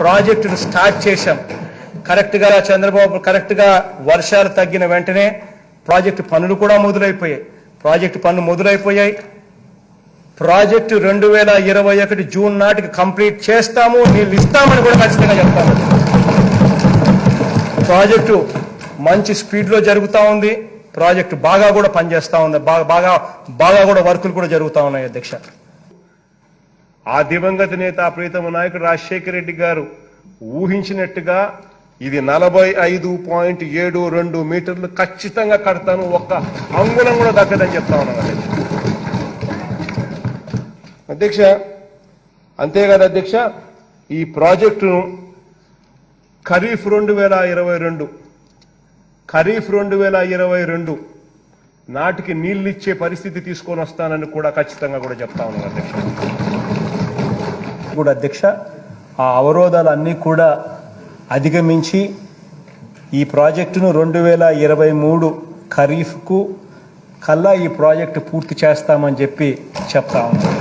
ప్రాజెక్టును స్టార్ట్ చేశాం. కరెక్ట్గా చంద్రబాబు కరెక్ట్గా వర్షాలు తగ్గిన వెంటనే ప్రాజెక్టు పనులు కూడా మొదలైపోయాయి. ప్రాజెక్టు పనులు మొదలైపోయాయి. ప్రాజెక్టు రెండు వేల ఇరవై ఒకటి జూన్ నాటికి కంప్లీట్ చేస్తాము నీళ్ళు ఇస్తామని కూడా ఖచ్చితంగా చెప్తాను ప్రాజెక్టు మంచి స్పీడ్లో జరుగుతూ ఉంది. ప్రాజెక్టు బాగా కూడా పనిచేస్తూ ఉంది. బాగా బాగా బాగా కూడా వర్కులు కూడా జరుగుతూ ఉన్నాయి అధ్యక్ష. ఆ దివంగత నేత ప్రీతమ నాయకుడు రాజశేఖర రెడ్డి గారు ఊహించినట్టుగా ఇది నలభై ఐదు పాయింట్ ఏడు రెండు మీటర్లు ఖచ్చితంగా కడతాను. ఒక్క అంగుళం కూడా దక్కదని చెప్తా ఉన్నాను అధ్యక్ష అధ్యక్ష అంతేకాదు అధ్యక్ష? ఈ ప్రాజెక్టును ఖరీఫ్ రెండు వేల ఇరవై రెండు ఖరీఫ్ రెండు వేల ఇరవై రెండు నాటికి నీళ్ళిచ్చే పరిస్థితి తీసుకొని వస్తానని కూడా ఖచ్చితంగా కూడా చెప్తా ఉన్నాను అధ్యక్ష. కూడా అధ్యక్ష ఆ అవరోధాలన్నీ కూడా అధిగమించి ఈ ప్రాజెక్టును రెండు వేల ఇరవై మూడు ఖరీఫ్కు కల్లా ఈ ప్రాజెక్టు పూర్తి చేస్తామని చెప్పి చెప్తా ఉన్నాం.